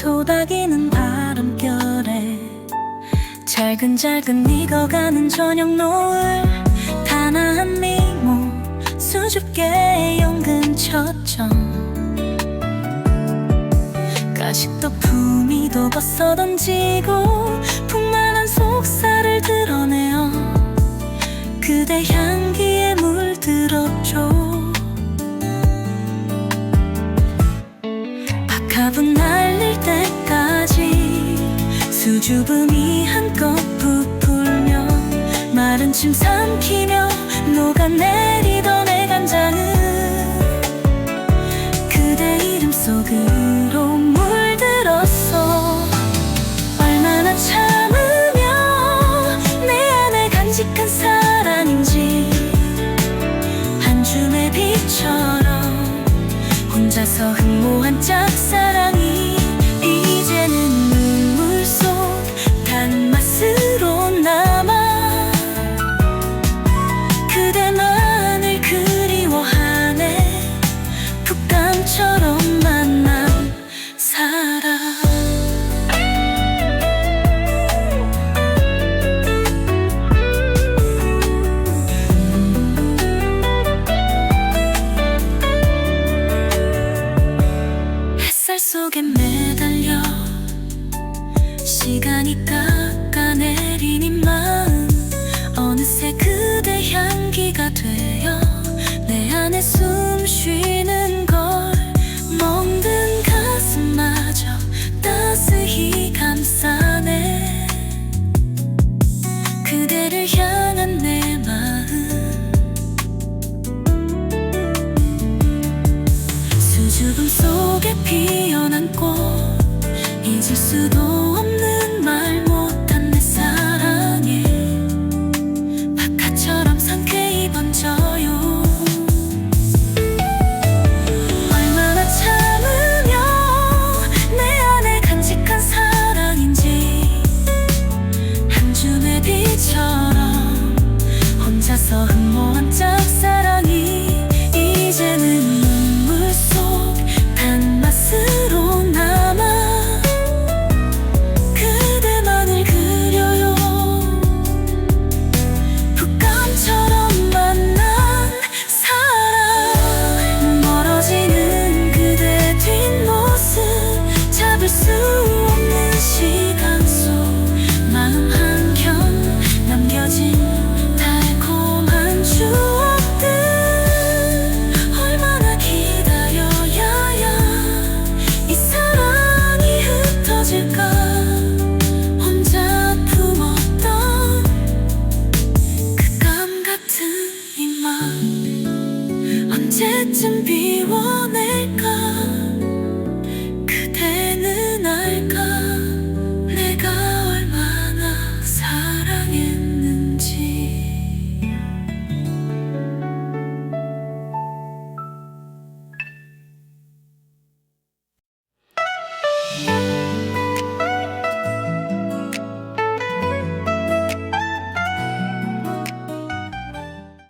반짝이는 바람결에 잘근잘근 익어가는 저녁 노을 단아한 미모 수줍게 연근 첫점 가식도 품위도 벗어 던지고 풍만한 속살을 드러내어 그대 향기에 물들었죠 박하분 때까지 수줍음이 한껏 부풀며 마른 침 삼키며 녹아내리던 애간장은 그대 이름 속으로 물들었어. 얼마나 참으며 내 안에 간직한 사랑인지 한 줌의 빛처럼 혼자서 흠모한 짝사 can 죽음 속에 피어난 꽃 잊을 수도 없는 말 못한 내 사랑에 바카처럼 상쾌히 번져요. 얼마나 참으며 내 안에 간직한 사랑인지 한 줌의 빛처럼 혼자서 흠모한 짝사랑이 이제는 언제쯤 비워낼까?